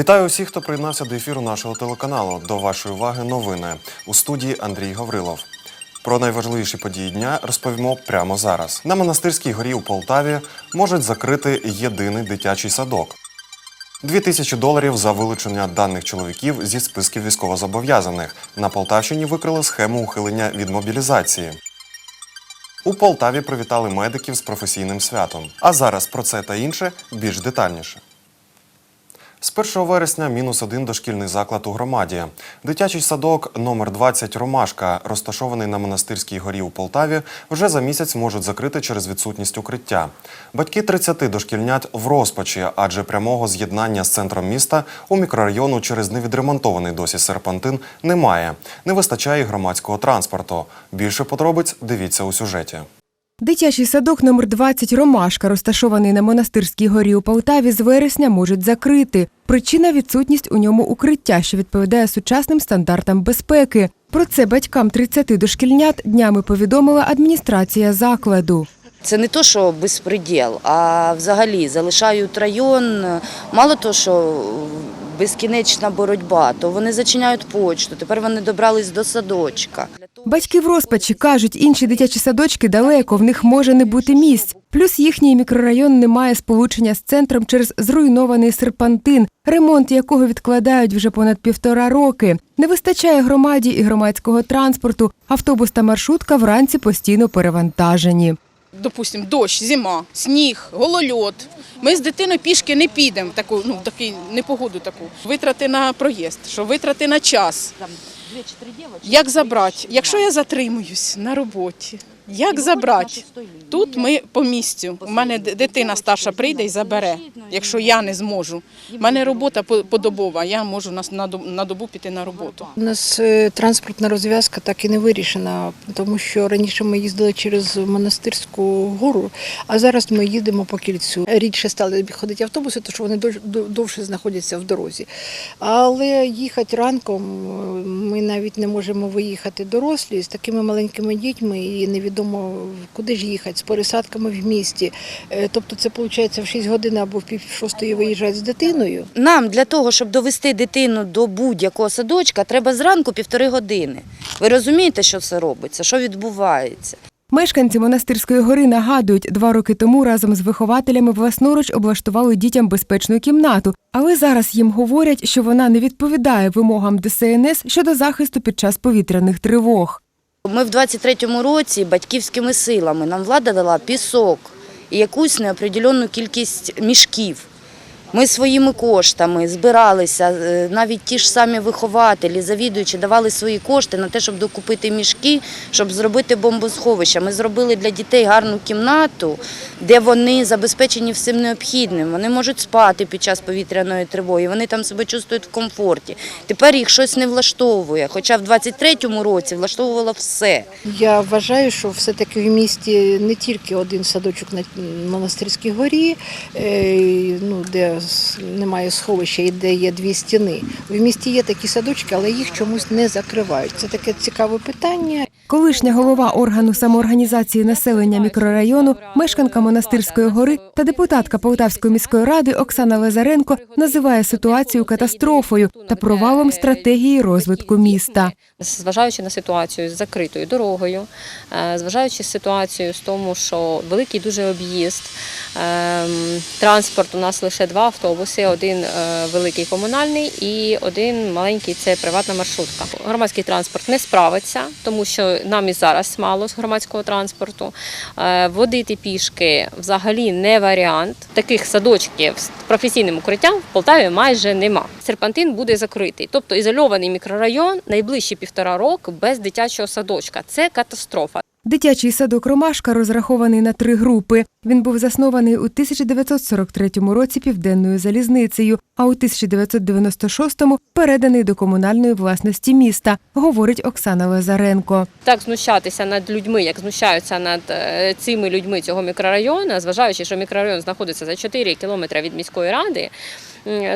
Вітаю усіх, хто приєднався до ефіру нашого телеканалу. До вашої уваги новини у студії Андрій Гаврилов. Про найважливіші події дня розповімо прямо зараз. На монастирській горі у Полтаві можуть закрити єдиний дитячий садок. Дві тисячі доларів за вилучення даних чоловіків зі списків військовозобов'язаних. На Полтавщині викрили схему ухилення від мобілізації. У Полтаві привітали медиків з професійним святом. А зараз про це та інше більш детальніше. З 1 вересня мінус один дошкільний заклад у громаді. Дитячий садок номер 20 Ромашка, розташований на монастирській горі у Полтаві, вже за місяць можуть закрити через відсутність укриття. Батьки 30 дошкільнят в розпачі, адже прямого з'єднання з центром міста у мікрорайону через невідремонтований досі серпантин немає. Не вистачає громадського транспорту. Більше подробиць дивіться у сюжеті. Дитячий садок номер 20 Ромашка, розташований на монастирській горі у Полтаві, з вересня можуть закрити. Причина відсутність у ньому укриття, що відповідає сучасним стандартам безпеки. Про це батькам 30 дошкільнят днями повідомила адміністрація закладу. Це не то, що безпреділ, а взагалі залишають район. Мало того, що безкінечна боротьба, то вони зачиняють почту. Тепер вони добрались до садочка. Батьки в розпачі кажуть, інші дитячі садочки далеко, в них може не бути місць. Плюс їхній мікрорайон не має сполучення з центром через зруйнований серпантин, ремонт якого відкладають вже понад півтора роки. Не вистачає громаді і громадського транспорту. Автобус та маршрутка вранці постійно перевантажені. Допустим, дощ, зима, сніг, голольот. Ми з дитиною пішки не підемо в таку, ну, таку непогоду таку. Витрати на проїзд, що витрати на час. Як забрати? Якщо я затримуюсь на роботі, як забрати? Тут ми по місцю. У мене дитина старша прийде і забере, якщо я не зможу. У мене робота подобова, я можу на, добу піти на роботу. У нас е, транспортна розв'язка так і не вирішена, тому що раніше ми їздили через монастирську гору, а зараз ми їдемо по кільцю. Рідше стали ходити автобуси, тому що вони дов- дов- довше знаходяться в дорозі. Але їхати ранком е, ми навіть не можемо виїхати дорослі з такими маленькими дітьми, і невідомо куди ж їхати з пересадками в місті. Е, Тобто це виходить в 6 годин або в пів шостої виїжджати з дитиною. Нам для того, щоб довести дитину до будь-якого садочка, треба зранку півтори години. Ви розумієте, що це робиться, що відбувається? Мешканці монастирської гори нагадують, два роки тому разом з вихователями власноруч облаштували дітям безпечну кімнату, але зараз їм говорять, що вона не відповідає вимогам ДСНС щодо захисту під час повітряних тривог. Ми в 23-му році батьківськими силами нам влада дала пісок і якусь неопределену кількість мішків. Ми своїми коштами збиралися, е, навіть ті ж самі вихователі, завідуючи, давали свої кошти на те, щоб докупити мішки, щоб зробити бомбосховище. Ми зробили для дітей гарну кімнату, де вони забезпечені всім необхідним. Вони можуть спати під час повітряної тривоги, вони там себе чувствують в комфорті. Тепер їх щось не влаштовує, хоча в 23-му році влаштовувало все. Я вважаю, що все-таки в місті не тільки один садочок на монастирській горі, е, ну, де немає сховища і де є дві стіни. В місті є такі садочки, але їх чомусь не закривають. Це таке цікаве питання. Колишня голова органу самоорганізації населення мікрорайону, мешканка монастирської гори та депутатка Полтавської міської ради Оксана Лазаренко називає ситуацію катастрофою та провалом стратегії розвитку міста. Зважаючи на ситуацію з закритою дорогою, е, зважаючи ситуацію з тому, що великий дуже об'їзд, ем, транспорт у нас лише два автобуси, один е, великий комунальний і один маленький це приватна маршрутка. Громадський транспорт не справиться, тому що нам і зараз мало з громадського транспорту. Е, Водити пішки взагалі не варіант. Таких садочків з професійним укриттям в Полтаві майже нема. Серпантин буде закритий, тобто ізольований мікрорайон найближчі півтора року без дитячого садочка. Це катастрофа. Дитячий садок Ромашка розрахований на три групи. Він був заснований у 1943 році південною залізницею, а у 1996-му переданий до комунальної власності міста, говорить Оксана Лазаренко. Так знущатися над людьми, як знущаються над е, цими людьми цього мікрорайону, зважаючи, що мікрорайон знаходиться за 4 кілометри від міської ради.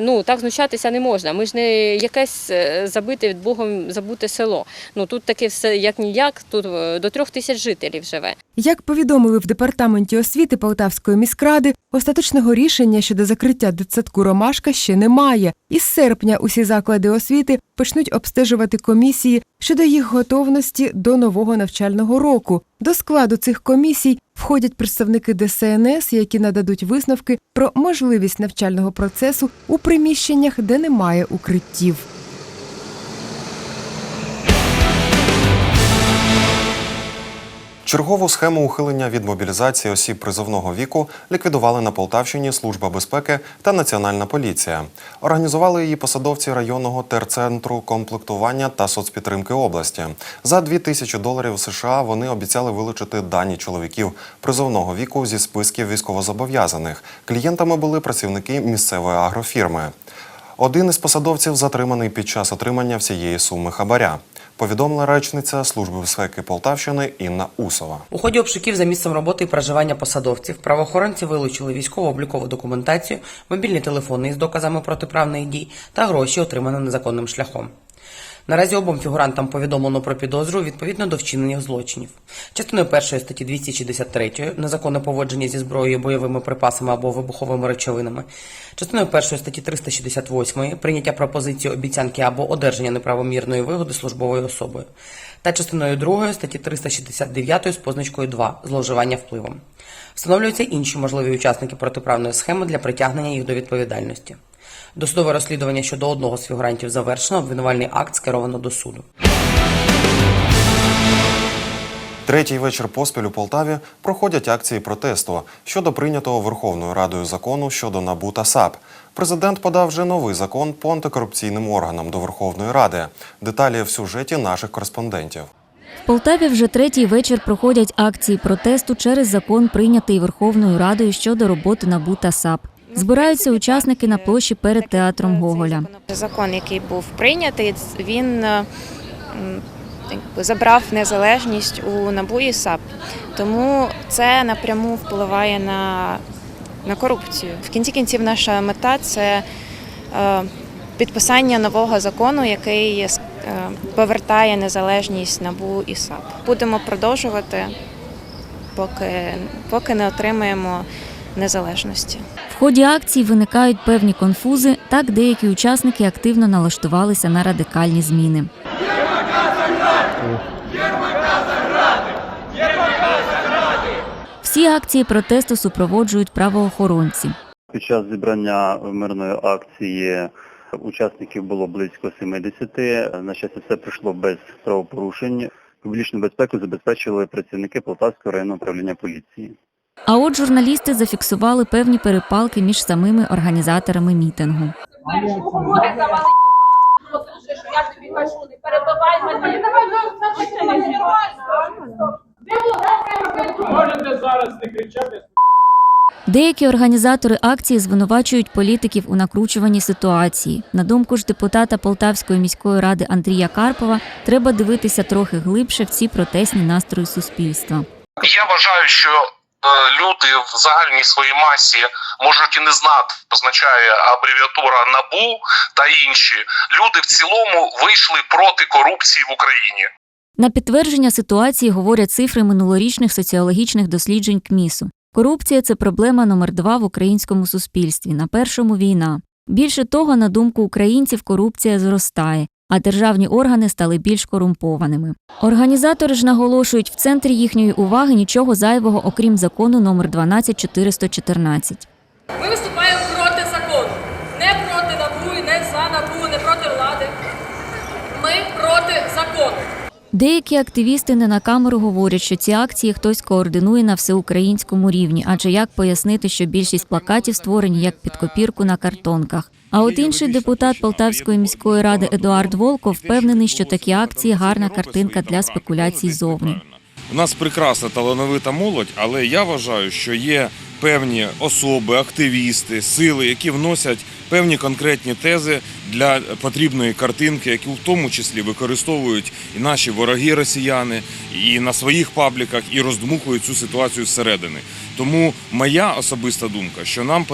Ну так знущатися не можна. Ми ж не якесь е, забите від Богом забуте село. Ну тут таке все як ніяк, тут е, до трьох тисяч жителів живе. Як повідомили в департаменті освіти Полтавської міськради, остаточного рішення щодо закриття дитсадку Ромашка ще немає. Із серпня усі заклади освіти почнуть обстежувати комісії щодо їх готовності до нового навчального року. До складу цих комісій входять представники ДСНС, які нададуть висновки про можливість навчального процесу у приміщеннях, де немає укриттів. Чергову схему ухилення від мобілізації осіб призовного віку ліквідували на Полтавщині Служба безпеки та Національна поліція. Організували її посадовці районного терцентру комплектування та соцпідтримки області. За 2 тисячі доларів США вони обіцяли вилучити дані чоловіків призовного віку зі списків військовозобов'язаних. Клієнтами були працівники місцевої агрофірми. Один із посадовців затриманий під час отримання всієї суми хабаря. Повідомила речниця Служби безпеки Полтавщини Інна Усова. У ході обшуків за місцем роботи і проживання посадовців правоохоронці вилучили військово-облікову документацію, мобільні телефони із доказами протиправних дій та гроші, отримані незаконним шляхом. Наразі обом фігурантам повідомлено про підозру відповідно до вчинених злочинів. Частиною першої статті 263 незаконне поводження зі зброєю, бойовими припасами або вибуховими речовинами. Частиною першої статті 368 прийняття пропозиції обіцянки або одержання неправомірної вигоди службовою особою. Та частиною другої статті 369 з позначкою 2 зловживання впливом. Встановлюються інші можливі учасники протиправної схеми для притягнення їх до відповідальності. Досудове розслідування щодо одного з фігурантів завершено, обвинувальний акт скеровано до суду. Третій вечір поспіль у Полтаві проходять акції протесту щодо прийнятого Верховною Радою закону щодо НАБУ та САП. Президент подав вже новий закон по антикорупційним органам до Верховної Ради. Деталі в сюжеті наших кореспондентів. В Полтаві вже третій вечір проходять акції протесту через закон, прийнятий Верховною Радою щодо роботи НАБУ та САП. Збираються учасники на площі перед театром Гоголя. Закон, який був прийнятий, він е, забрав незалежність у НАБУ і САП. Тому це напряму впливає на, на корупцію. В кінці кінців наша мета це е, підписання нового закону, який е, повертає незалежність НАБУ і САП. Будемо продовжувати, поки, поки не отримаємо незалежності. В ході акції виникають певні конфузи. Так деякі учасники активно налаштувалися на радикальні зміни. Всі акції протесту супроводжують правоохоронці. Під час зібрання мирної акції учасників було близько 70. На щастя, все пройшло без правопорушень. Публічну безпеку забезпечили працівники Полтавського районного управління поліції. А от журналісти зафіксували певні перепалки між самими організаторами мітингу. Можете зараз не кричати. Деякі організатори акції звинувачують політиків у накручуванні ситуації. На думку ж депутата Полтавської міської ради Андрія Карпова, треба дивитися трохи глибше в ці протестні настрої суспільства. Я вважаю, що люди в загальній своїй масі можуть і не знати, означає абревіатура НАБУ та інші. Люди в цілому вийшли проти корупції в Україні. На підтвердження ситуації говорять цифри минулорічних соціологічних досліджень КМІСу. Корупція це проблема номер два в українському суспільстві. На першому війна. Більше того, на думку українців, корупція зростає, а державні органи стали більш корумпованими. Організатори ж наголошують, в центрі їхньої уваги нічого зайвого, окрім закону номер 12414. Ми виступаємо проти закону. Не проти НАБУ, не за НАБУ, не проти влади. Ми проти закону. Деякі активісти не на камеру говорять, що ці акції хтось координує на всеукраїнському рівні, адже як пояснити, що більшість плакатів створені як під копірку на картонках. А от інший депутат Полтавської міської ради Едуард Волков впевнений, що такі акції гарна картинка для спекуляцій зовні. У нас прекрасна талановита молодь, але я вважаю, що є певні особи, активісти, сили, які вносять певні конкретні тези для потрібної картинки, яку в тому числі використовують і наші вороги росіяни, і на своїх пабліках, і роздмухують цю ситуацію зсередини. Тому моя особиста думка, що нам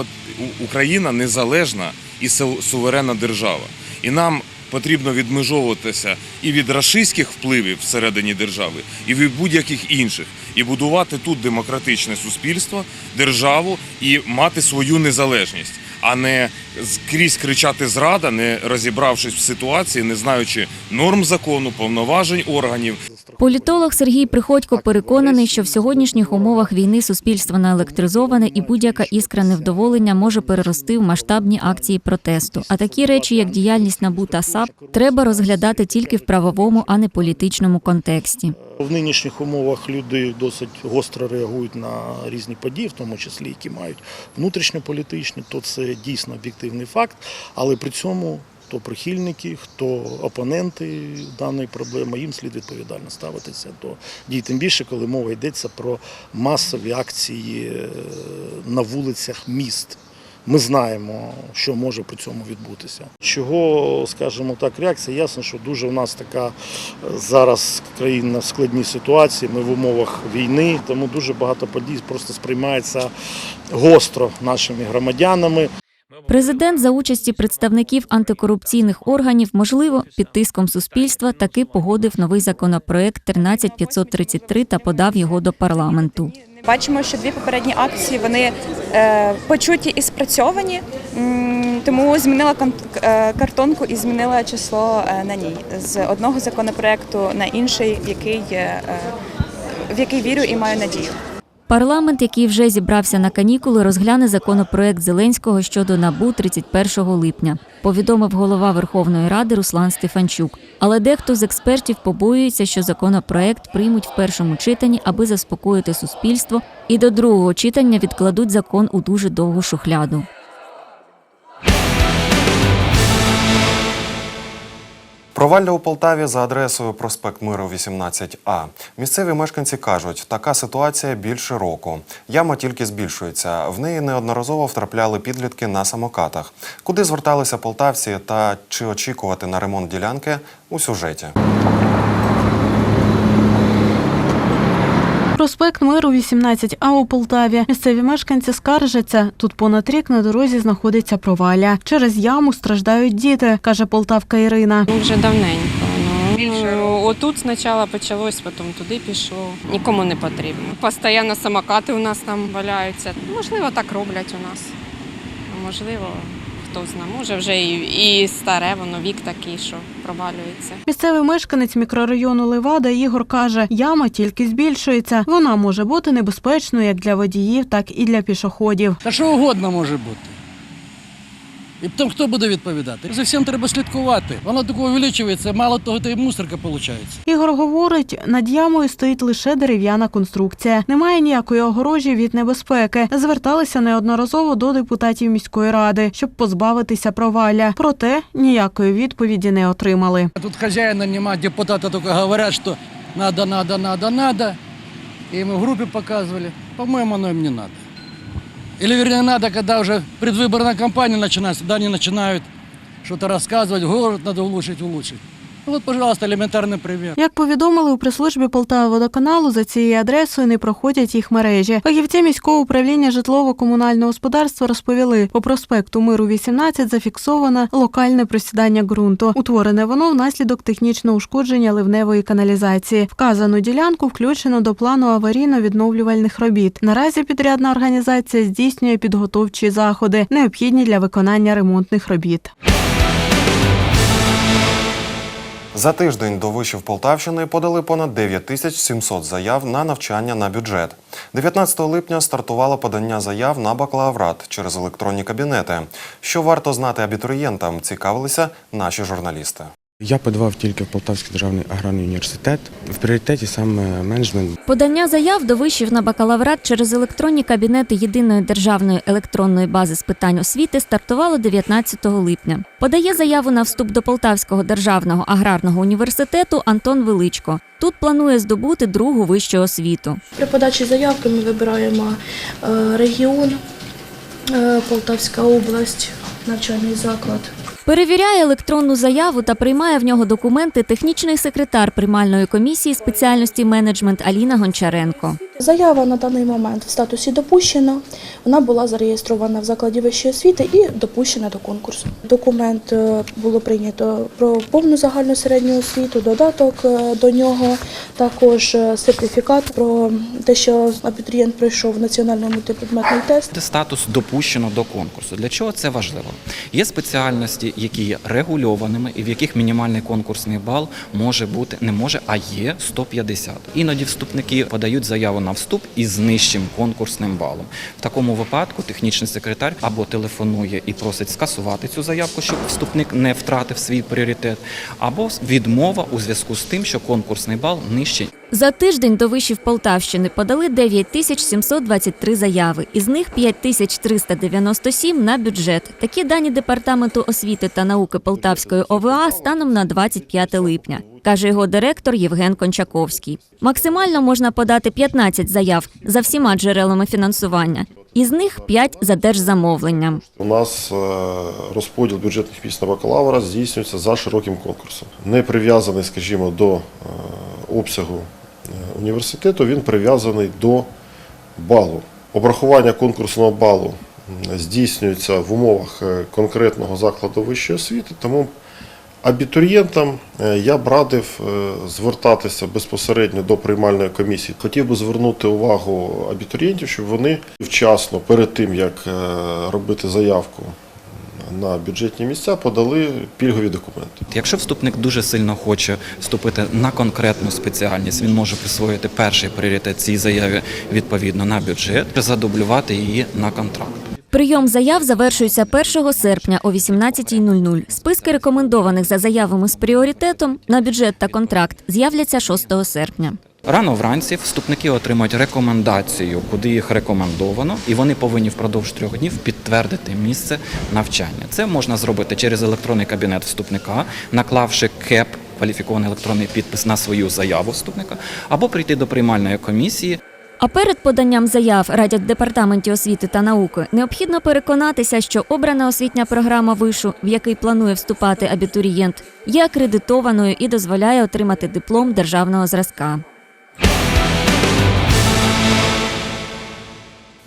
Україна незалежна і су- суверенна держава, і нам потрібно відмежовуватися і від рашистських впливів всередині держави, і від будь-яких інших, і будувати тут демократичне суспільство, державу і мати свою незалежність, а не скрізь кричати зрада, не розібравшись в ситуації, не знаючи норм закону, повноважень органів. Політолог Сергій Приходько переконаний, що в сьогоднішніх умовах війни суспільство наелектризоване і будь-яка іскра невдоволення може перерости в масштабні акції протесту. А такі речі, як діяльність НАБУ та САП, треба розглядати тільки в правовому, а не політичному контексті. В нинішніх умовах люди досить гостро реагують на різні події, в тому числі які мають внутрішньополітичні, то це дійсно об'єктивний факт. Але при цьому хто прихильники, хто опоненти даної проблеми, їм слід відповідально ставитися до дій. Тим більше, коли мова йдеться про масові акції е, на вулицях міст. Ми знаємо, що може при цьому відбутися. Чого, скажімо так, реакція? Ясно, що дуже у нас така е, зараз країна в складній ситуації. Ми в умовах війни, тому дуже багато подій просто сприймається гостро нашими громадянами. Президент за участі представників антикорупційних органів, можливо, під тиском суспільства, таки погодив новий законопроект 13533 та подав його до парламенту. Бачимо, що дві попередні акції вони е, почуті і спрацьовані, тому змінила е, картонку і змінила число е, на ній з одного законопроекту на інший, в який, в який вірю і маю надію. Парламент, який вже зібрався на канікули, розгляне законопроект Зеленського щодо набу 31 липня, повідомив голова Верховної Ради Руслан Стефанчук. Але дехто з експертів побоюється, що законопроект приймуть в першому читанні, аби заспокоїти суспільство, і до другого читання відкладуть закон у дуже довгу шухляду. Провалля у Полтаві за адресою проспект Миру 18А. Місцеві мешканці кажуть, така ситуація більше року. Яма тільки збільшується. В неї неодноразово втрапляли підлітки на самокатах. Куди зверталися полтавці та чи очікувати на ремонт ділянки у сюжеті. Проспект Миру 18А у Полтаві. Місцеві мешканці скаржаться. Тут понад рік на дорозі знаходиться провалля. Через яму страждають діти, каже полтавка Ірина. Вже давненько. Ну, отут спочатку почалось, потім туди пішло. Нікому не потрібно. Постійно самокати у нас там валяються. Можливо, так роблять у нас. А Можливо, хто знає. Може вже і, і старе, воно вік такий, що провалюється. Місцевий мешканець мікрорайону Левада Ігор каже, яма тільки збільшується. Вона може бути небезпечною як для водіїв, так і для пішоходів. Та що угодно може бути. І потім хто буде відповідати? За всім треба слідкувати. Воно таке увеличується, мало того, то і мусорка виходить. Ігор говорить, над ямою стоїть лише дерев'яна конструкція. Немає ніякої огорожі від небезпеки. Зверталися неодноразово до депутатів міської ради, щоб позбавитися провалля. Проте ніякої відповіді не отримали. Тут хазяїна нема, депутати тільки говорять, що надо, надо, надо, надо. І ми в групі показували. По-моєму, оно им не надо. Или вернее надо, когда уже предвыборная кампания начинается, тогда они начинают что-то рассказывать, город надо улучшить, улучшить. Ну вот, пожалуйста, элементарный пример. Як повідомили у прес-службі Полтава водоканалу, за цією адресою не проходять їх мережі. Фахівці міського управління житлово-комунального господарства розповіли, по проспекту Миру 18 зафіксовано локальне просідання ґрунту. Утворене воно внаслідок технічного ушкодження ливневої каналізації. Вказану ділянку включено до плану аварійно-відновлювальних робіт. Наразі підрядна організація здійснює підготовчі заходи, необхідні для виконання ремонтних робіт. За тиждень до вишів Полтавщини подали понад 9700 заяв на навчання на бюджет. 19 липня стартувало подання заяв на бакалаврат через електронні кабінети. Що варто знати абітурієнтам, цікавилися наші журналісти. Я подавав тільки в Полтавський державний аграрний університет. В пріоритеті саме менеджмент. Подання заяв до вишів на бакалаврат через електронні кабінети єдиної державної електронної бази з питань освіти стартувало 19 липня. Подає заяву на вступ до Полтавського державного аграрного університету Антон Величко. Тут планує здобути другу вищу освіту. При подачі заявки ми вибираємо е, регіон, е, Полтавська область, навчальний заклад. Перевіряє електронну заяву та приймає в нього документи технічний секретар приймальної комісії спеціальності менеджмент Аліна Гончаренко. Заява на даний момент в статусі допущена. Вона була зареєстрована в закладі вищої освіти і допущена до конкурсу. Документ е, було прийнято про повну загальну середню освіту, додаток е, до нього, також е, сертифікат про те, що абітурієнт пройшов національний мультипредметний тест. Статус допущено до конкурсу. Для чого це важливо? Є спеціальності, які є регульованими і в яких мінімальний конкурсний бал може бути не може, а є 150. Іноді вступники подають заяву на вступ із нижчим конкурсним балом. В такому випадку технічний секретар або телефонує і просить скасувати цю заявку, щоб вступник не втратив свій пріоритет, або відмова у зв'язку з тим, що конкурсний бал нижчий. За тиждень до вишів Полтавщини подали 9723 заяви, із них 5397 на бюджет. Такі дані Департаменту освіти та науки Полтавської ОВА станом на 25 липня, каже його директор Євген Кончаковський. Максимально можна подати 15 заяв за всіма джерелами фінансування, із них 5 за держзамовленням. У нас е, розподіл бюджетних місць на бакалавра здійснюється за широким конкурсом. Не прив'язаний, скажімо, до е, обсягу університету, він прив'язаний до балу. Обрахування конкурсного балу здійснюється в умовах е, конкретного закладу вищої освіти, тому абітурієнтам е, я б радив е, звертатися безпосередньо до приймальної комісії. Хотів би звернути увагу абітурієнтів, щоб вони вчасно, перед тим як е, робити заявку на бюджетні місця, подали пільгові документи. Якщо вступник дуже сильно хоче вступити на конкретну спеціальність, він може присвоїти перший пріоритет цій заяві відповідно на бюджет, задублювати її на контракт. Прийом заяв завершується 1 серпня о 18.00. Списки рекомендованих за заявами з пріоритетом на бюджет та контракт з'являться 6 серпня. Рано вранці вступники отримають рекомендацію, куди їх рекомендовано, і вони повинні впродовж трьох днів підтвердити місце навчання. Це можна зробити через електронний кабінет вступника, наклавши КЕП, кваліфікований електронний підпис на свою заяву вступника, або прийти до приймальної комісії. А перед поданням заяв радять департаменті освіти та науки необхідно переконатися, що обрана освітня програма вишу, в який планує вступати абітурієнт, є акредитованою і дозволяє отримати диплом державного зразка.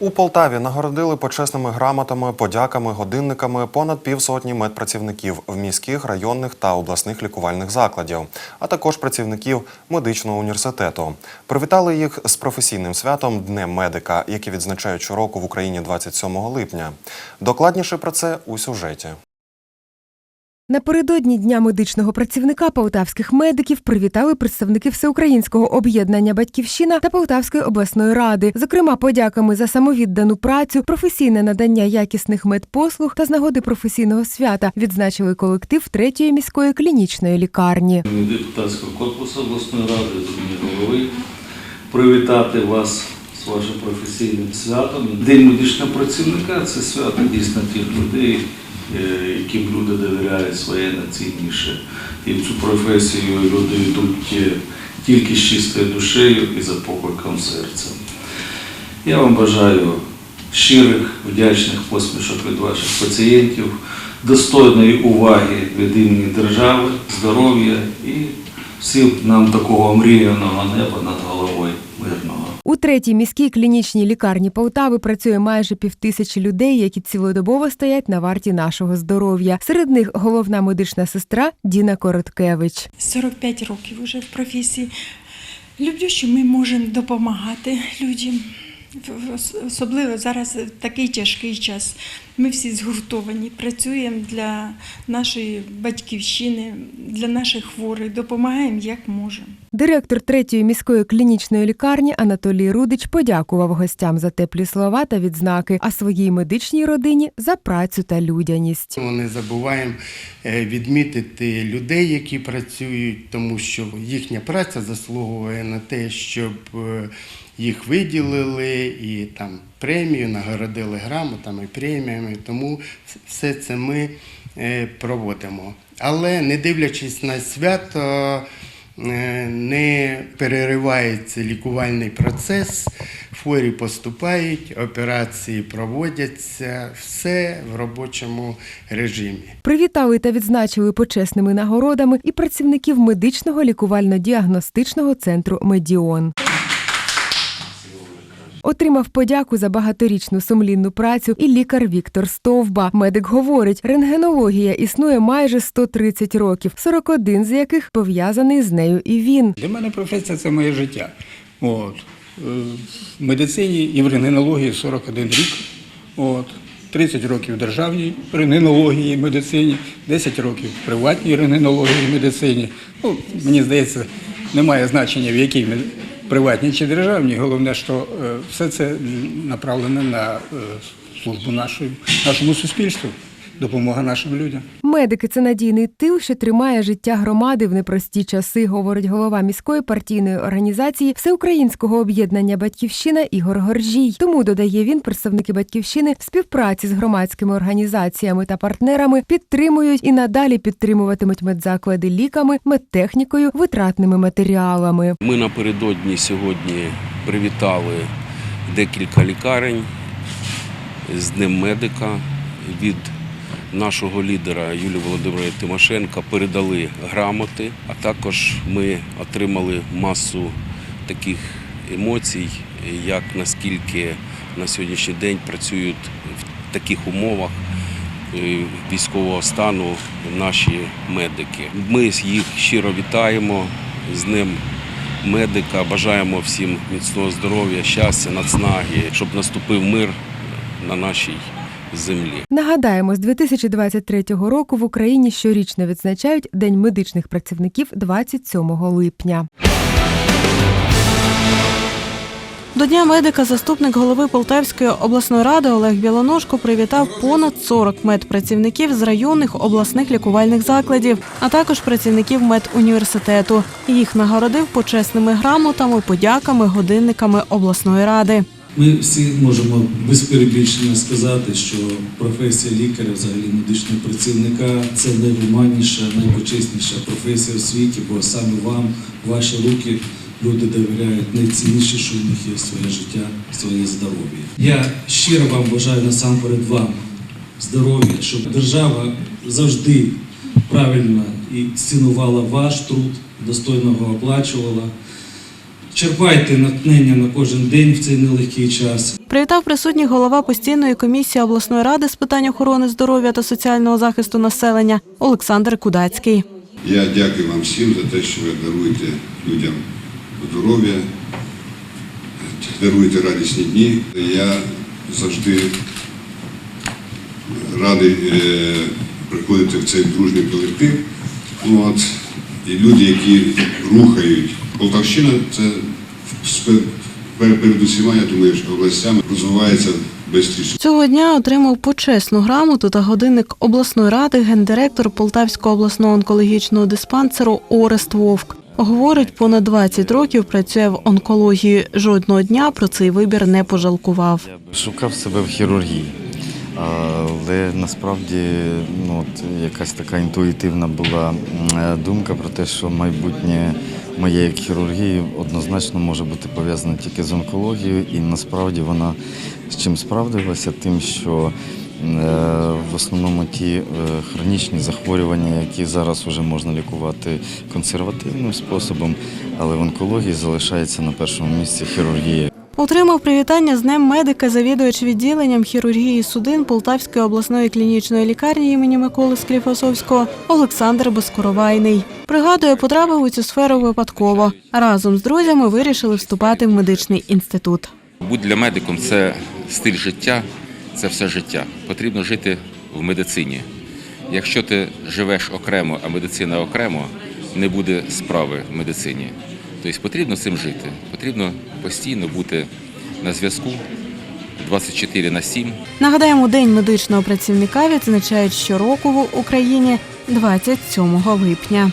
У Полтаві нагородили почесними грамотами, подяками, годинниками понад півсотні медпрацівників в міських, районних та обласних лікувальних закладів, а також працівників медичного університету. Привітали їх з професійним святом Днем медика, який відзначають щороку в Україні 27 липня. Докладніше про це у сюжеті. Напередодні Дня медичного працівника полтавських медиків привітали представники Всеукраїнського об'єднання Батьківщина та Полтавської обласної ради, зокрема подяками за самовіддану працю, професійне надання якісних медпослуг та з нагоди професійного свята відзначили колектив третьої міської клінічної лікарні. депутатського корпусу обласної ради голови привітати вас з вашим професійним святом. День медичного працівника це свято дійсно тих людей, яким люди довіряють своє найцінніше. І в цю професію люди йдуть е, тільки з чистою душею і за покликом серця. Я вам бажаю щирих, вдячних посмішок від ваших пацієнтів, достойної уваги від імені держави, здоров'я і всім нам такого мріяного неба над головою третій міській клінічній лікарні Полтави працює майже півтисячі людей, які цілодобово стоять на варті нашого здоров'я. Серед них головна медична сестра Діна Короткевич. 45 років вже в професії. Люблю, що ми можемо допомагати людям, В- Особливо зараз такий тяжкий час. Ми всі згуртовані, працюємо для нашої батьківщини, для наших хворих, допомагаємо як можемо. Директор третьої міської клінічної лікарні Анатолій Рудич подякував гостям за теплі слова та відзнаки, а своїй медичній родині за працю та людяність. Ми не забуваємо е, відмітити людей, які працюють, тому що їхня праця заслуговує на те, щоб е, їх виділили і там премію, нагородили грамотами, преміями. Тому все це ми е, проводимо. Але не дивлячись на свято, е, не переривається лікувальний процес, хворі поступають, операції проводяться, все в робочому режимі. Привітали та відзначили почесними нагородами і працівників медичного лікувально-діагностичного центру Медіон. Отримав подяку за багаторічну сумлінну працю і лікар Віктор Стовба. Медик говорить, рентгенологія існує майже 130 років, 41 з яких пов'язаний з нею і він. Для мене професія це моє життя. От. Е, В медицині і в рентгенології 41 рік. От. 30 років в державній рентгенології медицині, 10 років в приватній рентгенології медицині. Ну, мені здається, немає значення в якій приватній чи державні. Головне, що е, все це направлене на е, службу нашої, нашому суспільству, допомога нашим людям. Медики це надійний тил, що тримає життя громади в непрості часи, говорить голова міської партійної організації Всеукраїнського об'єднання Батьківщина Ігор Горжій. Тому додає він, представники батьківщини в співпраці з громадськими організаціями та партнерами підтримують і надалі підтримуватимуть медзаклади ліками, медтехнікою, витратними матеріалами. Ми напередодні сьогодні привітали декілька лікарень з Днем медика від нашого лідера Юлії Володимирівни Тимошенка передали грамоти, а також ми отримали масу таких емоцій, як наскільки на сьогоднішній день працюють в таких умовах е, військового стану наші медики. Ми їх щиро вітаємо з ним медика. Бажаємо всім міцного здоров'я, щастя, нацнаги, щоб наступив мир на нашій землі. Нагадаємо, з 2023 року в Україні щорічно відзначають День медичних працівників 27 липня. До Дня медика заступник голови Полтавської обласної ради Олег Білоножко привітав понад 40 медпрацівників з районних обласних лікувальних закладів, а також працівників медуніверситету. Їх нагородив почесними грамотами, подяками, годинниками обласної ради. Ми всі можемо без перебільшення сказати, що професія лікаря, взагалі медичного працівника, це найгуманніша, найпочесніша професія в світі, бо саме вам, ваші руки, люди довіряють найцінніше, що в них є своє життя, своє здоров'я. Я щиро вам бажаю насамперед вам здоров'я, щоб держава завжди правильно і цінувала ваш труд, достойно його оплачувала. Черпайте натхнення на кожен день в цей нелегкий час. Привітав присутніх голова постійної комісії обласної ради з питань охорони здоров'я та соціального захисту населення Олександр Кудацький. Я дякую вам всім за те, що ви даруєте людям здоров'я, даруєте радісні дні. Я завжди радий е, приходити в цей дружній колектив. От, і люди, які рухають Полтавщина, це перед усіма, я думаю, що областями розвивається швидше. Цього дня отримав почесну грамоту та годинник обласної ради гендиректор Полтавського обласного онкологічного диспансеру Орест Вовк. Говорить, понад 20 років працює в онкології. Жодного дня про цей вибір не пожалкував. Шукав себе в хірургії, але насправді ну, от, якась така інтуїтивна була е, думка про те, що майбутнє моє як хірургії однозначно може бути пов'язане тільки з онкологією, і насправді вона з чим справдилася, тим, що е, в основному ті е, хронічні захворювання, які зараз вже можна лікувати консервативним способом, але в онкології залишається на першому місці хірургія. Отримав привітання з Днем медика завідувач відділенням хірургії судин Полтавської обласної клінічної лікарні імені Миколи Скліфосовського Олександр Безкоровайний. Пригадує, потрапив у цю сферу випадково. Разом з друзями вирішили вступати в медичний інститут. Будь для медиком це стиль життя, це все життя. Потрібно жити в медицині. Якщо ти живеш окремо, а медицина окремо, не буде справи в медицині. Тобто потрібно цим жити. Потрібно постійно бути на зв'язку 24 на 7. Нагадаємо, День медичного працівника відзначають щороку в Україні 27 липня.